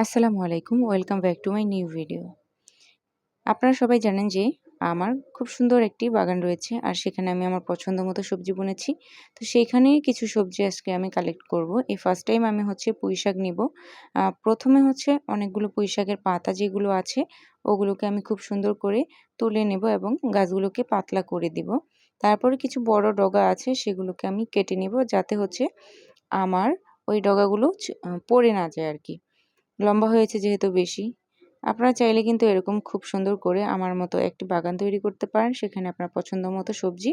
আসসালামু আলাইকুম, welcome back to my new video. আপনারা সবাই জানেন যে আমার খুব সুন্দর একটি বাগান রয়েছে আর সেখানে আমি আমার পছন্দ মতো সবজি বুনেছি। তো সেইখানে কিছু সবজি আজকে আমি কালেক্ট করব। এই ফার্স্ট টাইম আমি হচ্ছে পুঁই শাক নিব। প্রথমে হচ্ছে অনেকগুলো পুঁই শাকের পাতা যেগুলো আছে, ওগুলোকে আমি খুব সুন্দর করে তুলে নেব এবং গাছগুলোকে পাতলা করে দিব। তারপরে কিছু বড় ডগা আছে, সেগুলোকে আমি কেটে নেব যাতে হচ্ছে আমার ওই ডগাগুলো পড়ে না যায় আর কি। লম্বা হয়েছে যেহেতু বেশি। আপনারা চাইলে কিন্তু এরকম খুব সুন্দর করে আমার মতো একটি বাগান তৈরি করতে পারেন, সেখানে আপনার পছন্দ মতো সবজি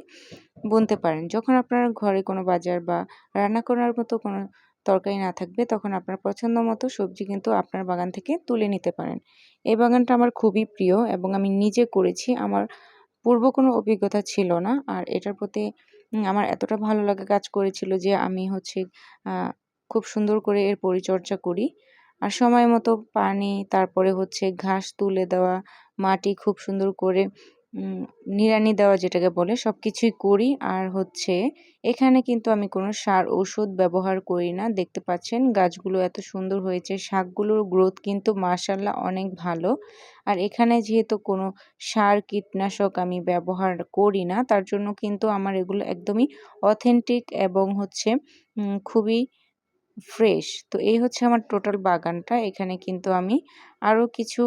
বুনতে পারেন। যখন আপনার ঘরে কোনো বাজার বা রান্না করার মতো কোনো তরকারি না থাকবে, তখন আপনার পছন্দ মতো সবজি কিন্তু আপনার বাগান থেকে তুলে নিতে পারেন। এই বাগানটা আমার খুবই প্রিয় এবং আমি নিজে করেছি। আমার পূর্ব কোনো অভিজ্ঞতা ছিল না আর এটার প্রতি আমার এতটা ভালো লাগা কাজ করেছিল যে আমি হচ্ছে খুব সুন্দর করে এর পরিচর্যা করি। আর সময় মতো পানি, তারপরে হচ্ছে ঘাস তুলে দেওয়া, মাটি খুব সুন্দর করে নিড়ানি দেওয়া যেটাকে বলে সব কিছুই করি। আর হচ্ছে এখানে কিন্তু আমি কোনো সার ওষুধ ব্যবহার করি না। দেখতে পাচ্ছেন গাছগুলো এত সুন্দর হয়েছে, শাকগুলোর গ্রোথ কিন্তু মার্শাল্লাহ অনেক ভালো। আর এখানে যেহেতু কোনো সার, কীটনাশক আমি ব্যবহার করি না, তার জন্য কিন্তু আমার এগুলো একদমই অথেন্টিক এবং হচ্ছে খুবই ফ্রেশ তো এই হচ্ছে আমার টোটাল বাগানটা। এখানে কিন্তু আমি আরও কিছু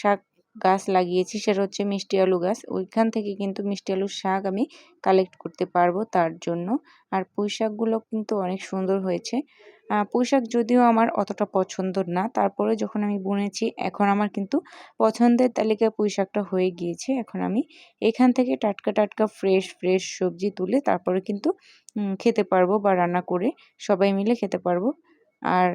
শাক গাছ লাগিয়েছি, সেটা হচ্ছে মিষ্টি আলু গাছ। ওইখান থেকে কিন্তু মিষ্টি আলুর শাক আমি কালেক্ট করতে পারব তার জন্য। আর পুঁই শাকগুলো কিন্তু অনেক সুন্দর হয়েছে। পুঁই শাক যদিও আমার অতটা পছন্দ না, তারপরে যখন আমি বুনেছি, এখন আমার কিন্তু পছন্দের তালিকায় পুঁই শাকটা হয়ে গিয়েছে। এখন আমি এখান থেকে টাটকা টাটকা ফ্রেশ ফ্রেশ সবজি তুলে তারপরে কিন্তু খেতে পারব বা রান্না করে সবাই মিলে খেতে পারব। আর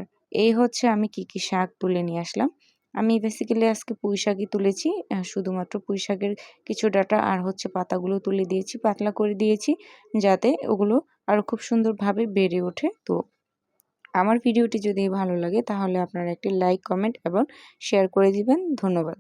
এই হচ্ছে আমি কি কি শাক তুলে নিয়ে আসলাম। আমি বেসিক্যালি আজকে পুঁই শাকই তুলেছি শুধুমাত্র পুঁই শাকের কিছু ডাটা আর হচ্ছে পাতাগুলো তুলে দিয়েছি, পাতলা করে দিয়েছি যাতে ওগুলো আরও খুব সুন্দরভাবে বেড়ে ওঠে। তো আমার ভিডিওটি যদি ভালো লাগে তাহলে আপনারা একটি লাইক কমেন্ট এবং শেয়ার করে দিবেন। ধন্যবাদ।